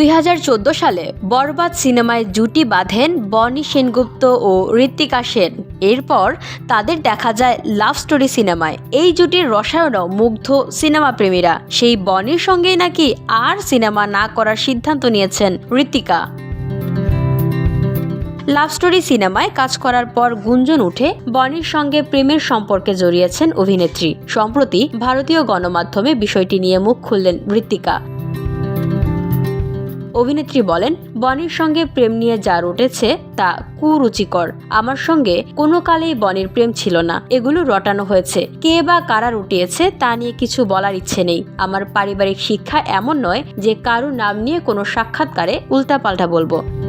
দুই হাজার চোদ্দ সালে বরবাদ সিনেমায় জুটি বাঁধেন বনি সেনগুপ্ত ও ঋত্বিকা সেন। এরপর তাদের দেখা যায় লাভ স্টোরি সিনেমায়। এই জুটির রসায়নও মুগ্ধ সিনেমা প্রেমীরা সেই বনির সঙ্গেই নাকি আর সিনেমা না করার সিদ্ধান্ত নিয়েছেন ঋত্বিকা লাভ স্টোরি সিনেমায় কাজ করার পর গুঞ্জন উঠে বনির সঙ্গে প্রেমের সম্পর্কে জড়িয়েছেন অভিনেত্রী। সম্প্রতি ভারতীয় গণমাধ্যমে বিষয়টি নিয়ে মুখ খুললেন ঋত্বিকা অভিনেত্রী বলেন, বনির সঙ্গে প্রেম নিয়ে যা রটেছে তা কুরুচিকর। আমার সঙ্গে কোনো কালেই বনির প্রেম ছিল না। এগুলো রটানো হয়েছে। কে বা কারা রুটিয়েছে তা নিয়ে কিছু বলার ইচ্ছে নেই। আমার পারিবারিক শিক্ষা এমন নয় যে কারও নাম নিয়ে কোনো সাক্ষাৎকারে উল্টাপাল্টা বলব।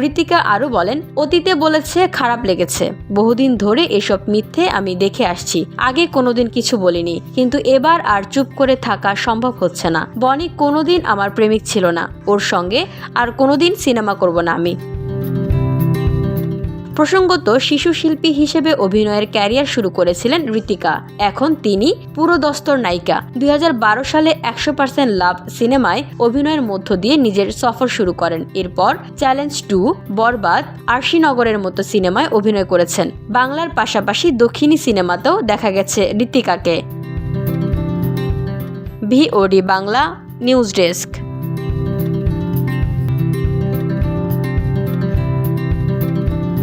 ঋতিকা আরও বলেন, অতীতে বলেছে, খারাপ লেগেছে। বহুদিন ধরে এসব মিথ্যে আমি দেখে আসছি। আগে কোনোদিন কিছু বলিনি। কিন্তু এবার আর চুপ করে থাকা সম্ভব হচ্ছে না। বনি কোনোদিন আমার প্রেমিক ছিল না। ওর সঙ্গে আর কোনোদিন সিনেমা করব না আমি। প্রসঙ্গত শিশু শিল্পী হিসেবে অভিনয়ের ক্যারিয়ার শুরু করেছিলেন ঋতিকা এখন তিনি পুরো দস্তর নায়িকা। দুই হাজার বারো সালে একশো পার্সেন্ট লাভ সিনেমায় অভিনয়ের মধ্য দিয়ে নিজের সফর শুরু করেন। এরপর চ্যালেঞ্জ টু বরবাদ আরশিনগরের মতো সিনেমায় অভিনয় করেছেন। বাংলার পাশাপাশি দক্ষিণী সিনেমাতেও দেখা গেছে ঋতিকাকে ভিওডি বাংলা নিউজ ডেস্ক।